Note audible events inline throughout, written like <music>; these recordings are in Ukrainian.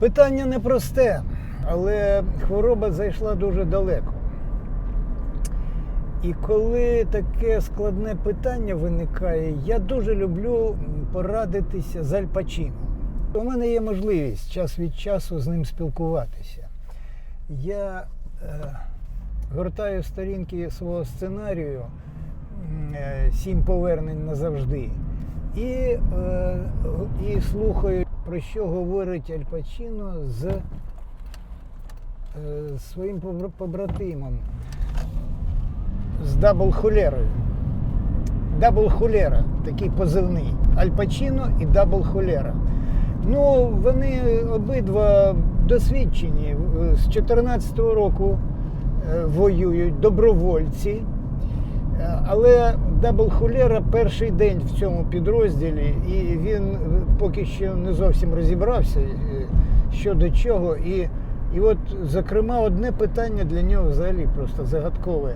Питання непросте, але хвороба зайшла дуже далеко. І коли таке складне питання виникає, я дуже люблю порадитися з Аль Пачіно. У мене є можливість час від часу з ним спілкуватися. Я е, гортаю сторінки свого сценарію е, Сім повернень назавжди. І, е, і слухаю, про що говорить Аль Пачіно з е, своїм побратимом з Дабл Холерою. Дабл Холера, такий позивний. Аль Пачіно і Дабл Холера. Ну, вони обидва досвідчені. З 14-го року е, воюють добровольці. Але Дабл Холера перший день в цьому підрозділі, і він поки що не зовсім розібрався, е, що до чого. І, і от, зокрема, одне питання для нього взагалі просто загадкове.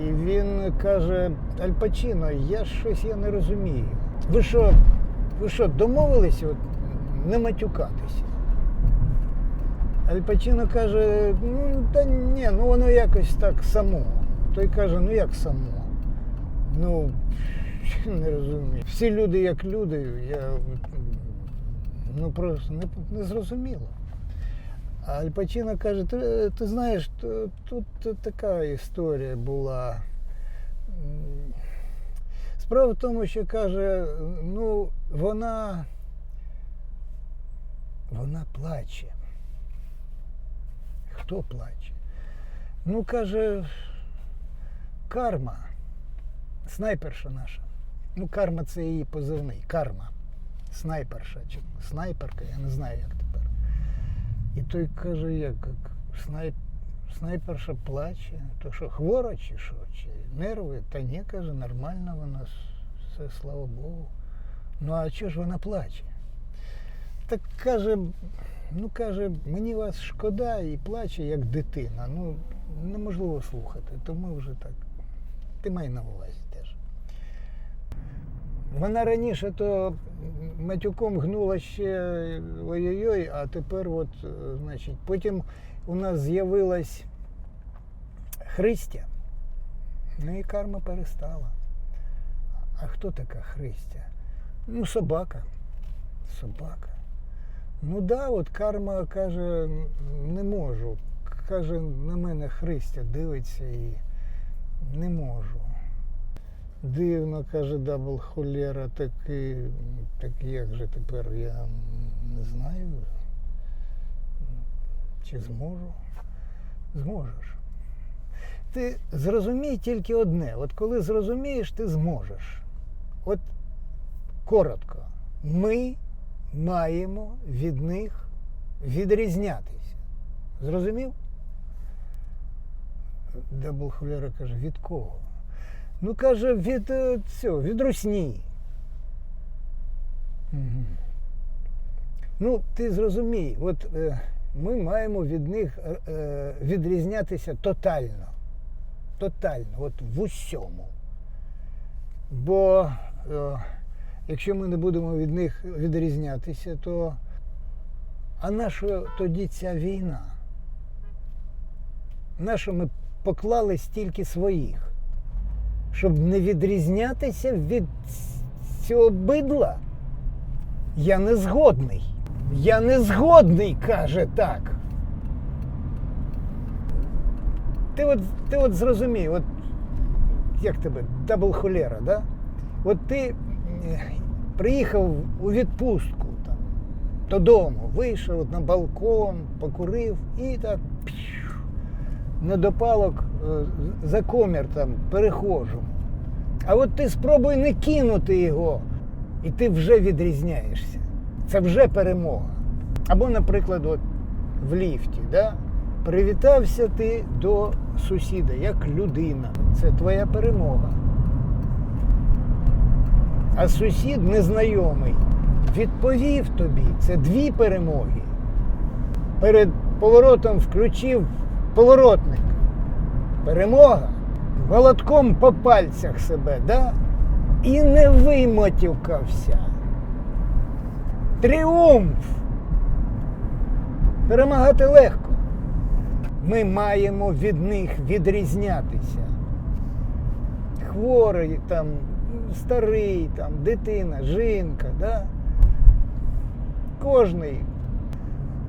І він каже: Аль Пачіно, я щось я не розумію. Ви що, ви що, домовилися от, не матюкатися? Аль Пачіно каже, ну та ні, ну воно якось так само. Той каже, ну як само? Ну, <laughs> не розумію. Всі люди як люди, я ну просто не, не зрозуміло. А Аль Пачіно каже, ти, ти знаєш, тут така історія була. Справа в тому, що каже, ну, вона, вона плаче. Хто плаче? Ну, каже, карма, снайперша наша. Ну, карма це її позивний. Карма. Снайперша чи снайперка, я не знаю, як тепер. І той каже, як, снайп, снайперша плаче, то що, хвора чи що, чи нерви? Та ні, каже, нормально вона, все, слава Богу. Ну а чого ж вона плаче? Так каже, ну каже, мені вас шкода і плаче, як дитина. Ну, неможливо слухати, тому вже так. Ти май на увазі. Вона раніше то матюком гнула ще ой-ой-ой, а тепер от, е, значить, потім у нас з'явилась Христя. Ну і карма перестала. А хто така Христя? Ну, собака. Собака. Ну да, от карма каже, не можу. Каже, на мене Христя дивиться і не можу. Дивно, каже Дабл Холера, такий, так як же тепер я не знаю. Чи зможу? Зможеш. Ти зрозумій тільки одне. От коли зрозумієш, ти зможеш. От коротко, ми маємо від них відрізнятися. Зрозумів? Дабл Холера каже, від кого? Ну, каже, від е, цього, від русні. Угу. Ну, ти зрозумій, от е, ми маємо від них е, е, відрізнятися тотально. Тотально, от в усьому. Бо е, якщо ми не будемо від них відрізнятися, то а наша тоді ця війна? Нащо ми поклали стільки своїх? Щоб не відрізнятися від цього бидла? Я не згодний. Я не згодний, каже так. Ти от, ти от зрозумій, от як тебе, дабл холера, да? От ти е, приїхав у відпустку там, додому, вийшов на балкон, покурив і так недопалок е, за комір там перехожу. А от ти спробуй не кинути його, і ти вже відрізняєшся. Це вже перемога. Або, наприклад, от в ліфті, да? привітався ти до сусіда як людина. Це твоя перемога. А сусід незнайомий відповів тобі. Це дві перемоги. Перед поворотом включив поворотник. Перемога. Молотком по пальцях себе, да? І не вимотівкався. Тріумф! Перемагати легко. Ми маємо від них відрізнятися. Хворий, там, старий, там, дитина, жінка, да? кожний.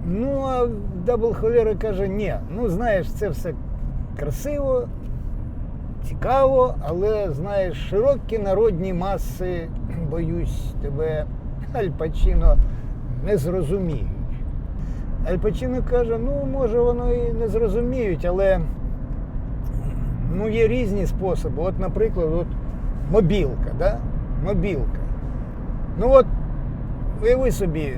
Ну, а дабл холера каже, ні, ну знаєш, це все красиво, цікаво, але знаєш, широкі народні маси, <clears throat> боюсь, тебе Аль Пачіно не зрозуміють. Аль Пачіно каже, ну може воно і не зрозуміють, але ну, є різні способи. От, наприклад, от мобілка, да? мобілка. Ну от, уяви собі,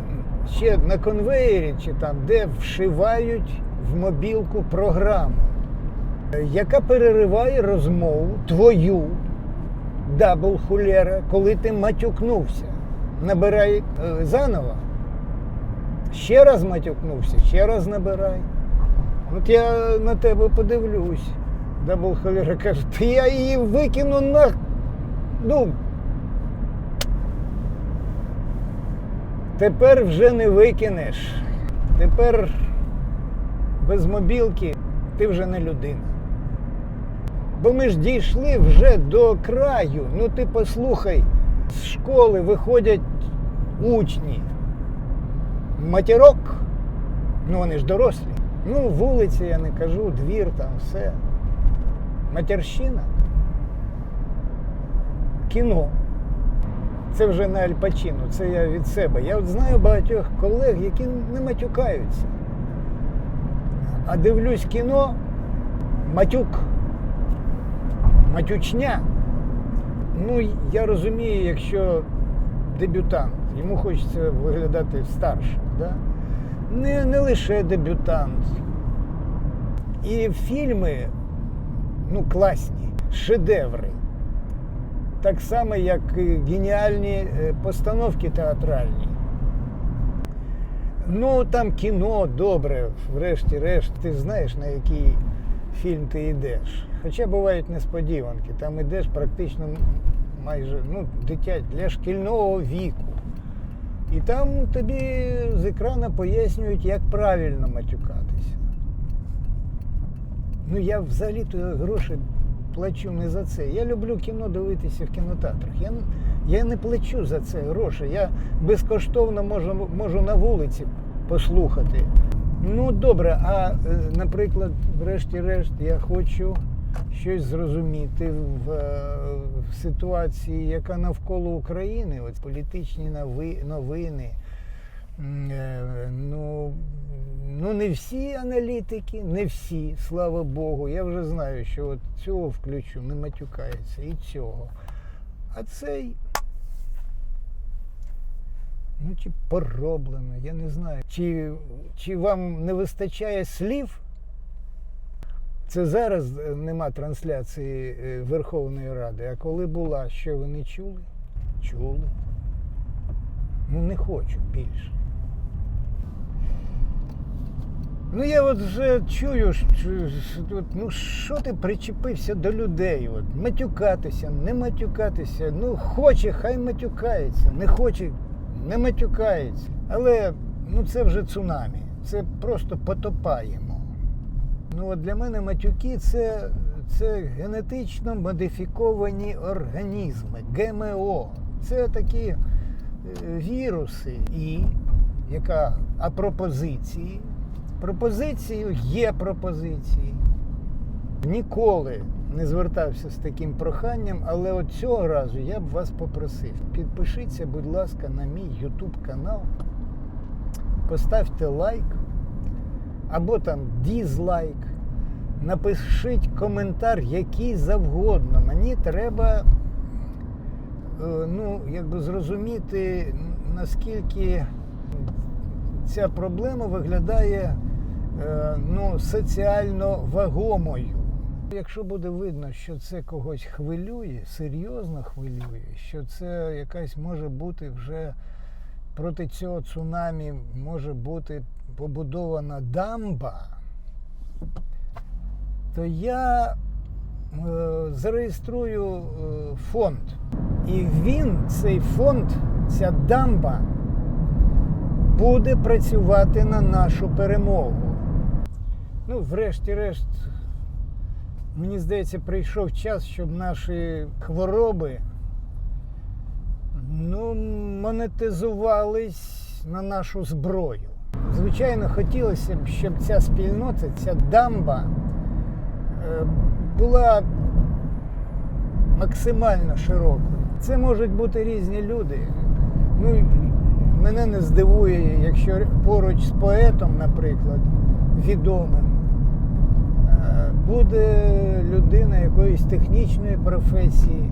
ще на конвеєрі чи там, де вшивають в мобілку програму, яка перериває розмову твою дабл хулера, коли ти матюкнувся. Набирай е, заново. Ще раз матюкнувся, ще раз набирай. От я на тебе подивлюсь. Дабл холера каже, та я її викину на. Ну. Тепер вже не викинеш. Тепер без мобілки ти вже не людина. Бо ми ж дійшли вже до краю. Ну ти послухай, з школи виходять учні. Матірок, ну вони ж дорослі. Ну, вулиці я не кажу, двір там, все. Матерщина. Кіно. Це вже не Альпачино, це я від себе. Я от знаю багатьох колег, які не матюкаються. А дивлюсь кіно, матюк, матючня. Ну, я розумію, якщо дебютант, йому хочеться виглядати старшим. Да? Не, не лише дебютант. І фільми, ну, класні, шедеври. Так само, як і геніальні е, постановки театральні. Ну, там кіно добре, врешті-решт, ти знаєш, на який фільм ти йдеш. Хоча бувають несподіванки, там йдеш практично майже ну, дитя для шкільного віку. І там тобі з екрана пояснюють, як правильно матюкатися. Ну я взагалі-то гроші плачу не за це. Я люблю кіно дивитися в кінотеатрах. Я, я не плачу за це гроші. Я безкоштовно можу, можу на вулиці послухати. Ну добре, а е, наприклад, врешті-решт, я хочу щось зрозуміти в, в ситуації, яка навколо України, от політичні нови, новини. Е, Ну, ну, не всі аналітики, не всі, слава Богу. Я вже знаю, що от цього включу, не матюкається, і цього. А цей. Ну, чи пороблено, я не знаю. Чи, чи вам не вистачає слів? Це зараз е, нема трансляції е, Верховної Ради, а коли була, що ви не чули? Чули. Ну не хочу більше. Ну я от вже чую, що, ну ти причепився до людей? От, матюкатися, не матюкатися. Ну хоче, хай матюкається, не хоче, не матюкається. Але ну це вже цунамі. Це просто потопаємо. Ну от для мене матюки це, це генетично модифіковані організми, ГМО. Це такі е, віруси і яка а пропозиції. Пропозицію є пропозиції. Ніколи не звертався з таким проханням, але от цього разу я б вас попросив. Підпишіться, будь ласка, на мій YouTube канал, поставте лайк або там дізлайк. Напишіть коментар, який завгодно. Мені треба е, ну, якби зрозуміти, наскільки ця проблема виглядає е, ну, соціально вагомою. Якщо буде видно, що це когось хвилює, серйозно хвилює, що це якась може бути вже проти цього цунамі може бути побудована дамба, то я е, зареєструю е, фонд. І він, цей фонд, ця дамба, буде працювати на нашу перемогу. Ну, врешті-решт, мені здається, прийшов час, щоб наші хвороби ну, монетизувались на нашу зброю. Звичайно, хотілося б, щоб ця спільнота, ця дамба е, була максимально широкою. Це можуть бути різні люди. Ну, мене не здивує, якщо поруч з поетом, наприклад, відомим, е, буде людина якоїсь технічної професії.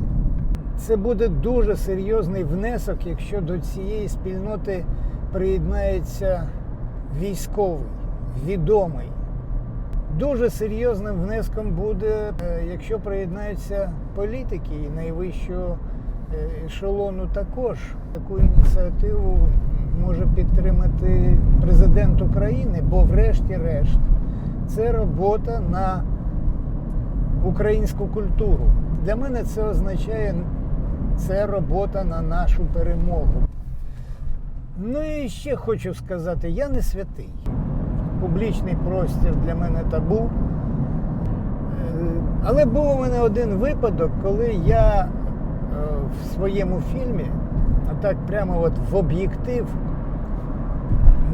Це буде дуже серйозний внесок, якщо до цієї спільноти приєднається військовий, відомий. Дуже серйозним внеском буде, е, якщо приєднаються політики і найвищого ешелону також. Таку ініціативу може підтримати президент України, бо врешті-решт це робота на українську культуру. Для мене це означає це робота на нашу перемогу. Ну і ще хочу сказати, я не святий. Публічний простір для мене табу. Е, Але був у мене один випадок, коли я в своєму фільмі, а так прямо от в об'єктив,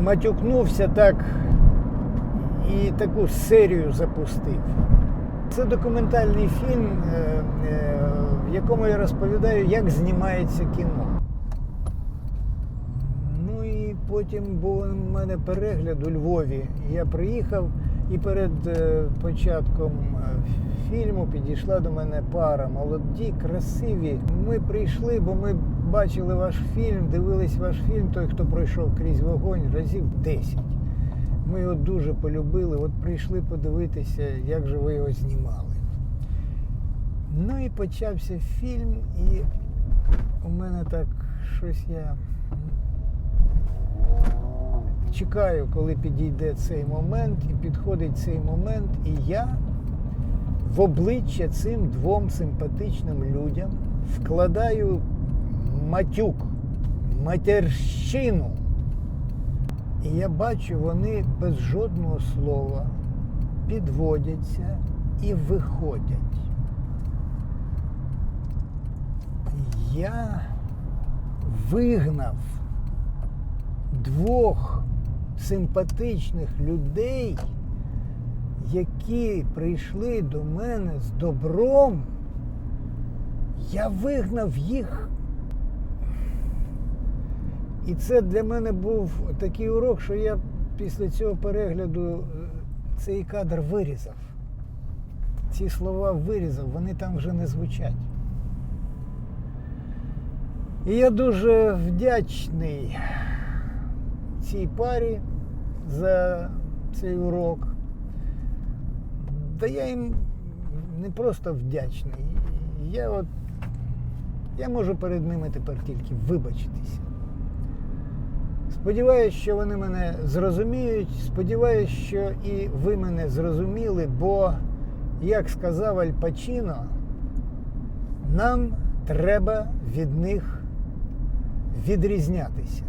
матюкнувся так і таку серію запустив. Це документальний фільм, е, е, в якому я розповідаю, як знімається кіно. Ну і потім був у мене перегляд у Львові. Я приїхав і перед е, початком е, фільму підійшла до мене пара. Молоді, красиві. Ми прийшли, бо ми бачили ваш фільм, дивились ваш фільм, той, хто пройшов крізь вогонь, разів 10. Ми його дуже полюбили. От прийшли подивитися, як же ви його знімали. Ну і почався фільм, і у мене так щось я чекаю, коли підійде цей момент, і підходить цей момент, і я в обличчя цим двом симпатичним людям вкладаю матюк, матерщину. І я бачу, вони без жодного слова підводяться і виходять. Я вигнав двох симпатичних людей, які прийшли до мене з добром. Я вигнав їх. І це для мене був такий урок, що я після цього перегляду е, цей кадр вирізав. Ці слова вирізав, вони там вже не звучать. І я дуже вдячний цій парі за цей урок. Та я їм не просто вдячний. Я от я можу перед ними тепер тільки вибачитися. Сподіваюсь, що вони мене зрозуміють. Сподіваюсь, що і ви мене зрозуміли, бо, як сказав Аль Пачіно, нам треба від них відрізнятися.